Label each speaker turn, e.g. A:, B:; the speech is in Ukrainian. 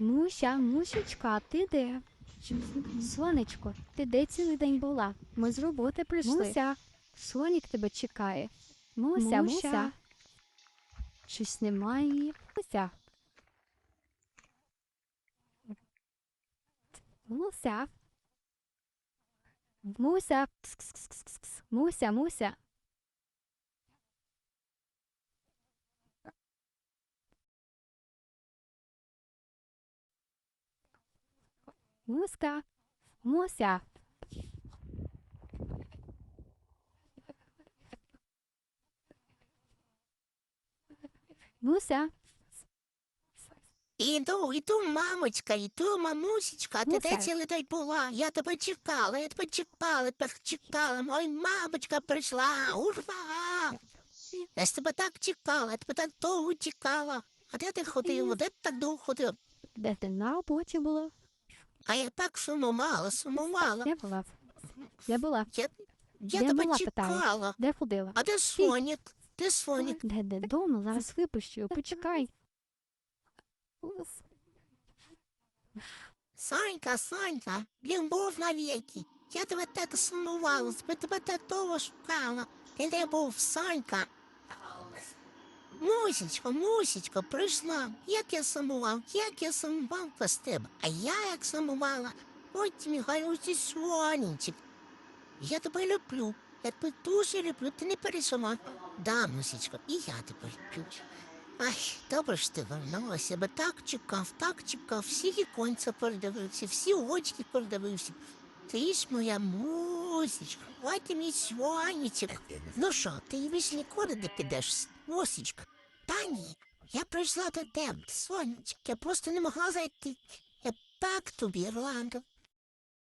A: Муся, мусічка, ти де? Сонечко, ти де цілий день була? Ми з роботи прийшли. Муся, Сонік тебе чекає. Муся,
B: Муся.
A: Муся. Щось немає її. Муся. Муся. Муся. Муся, Муся. Муска. Муся. Муся.
C: Іду, іду, мамочка, іду, мамусечка, ти де цілий день була? Я тебе чекала, я тебе чекала, тепер чекала. Ой, мамочка прийшла, урва! Я ж тебе так чекала, я тебе так довго чекала. А де ти ходив? Де ти так довго ходив?
A: Де ти на роботі була?
C: А я так сумувала, сумувала.
A: Де була? Де була?
C: Я, я
A: Де
C: тебе
A: була,
C: чекала.
A: Де ходила?
C: А де Сонік? Де Сонік?
A: Де де дома? Зараз випущу. Почекай.
C: Санька, Санька, любов навіки. Я тебе так сумувала, тебе, так довго шукала. Ти де був, Санька? Мусічко, мусічко, прийшла. Як я сумував, як я сумував без тебе. А я як сумувала, ти мій галюсі. Я тебе люблю. Я тебе дуже люблю, ти не переживай. Да, мусічко, і я тебе люблю. Ай, добре ж ти вернулася, бо так чекав, так чекав, всі віконця передивився, всі очки передивився. Ти ж моя мусічка, ой ти мій сонечок. Ну що, ти більше нікуди не підеш, мусічка? Та ні, я прийшла до тебе, сонечок, я просто не могла зайти. Я так тобі рада,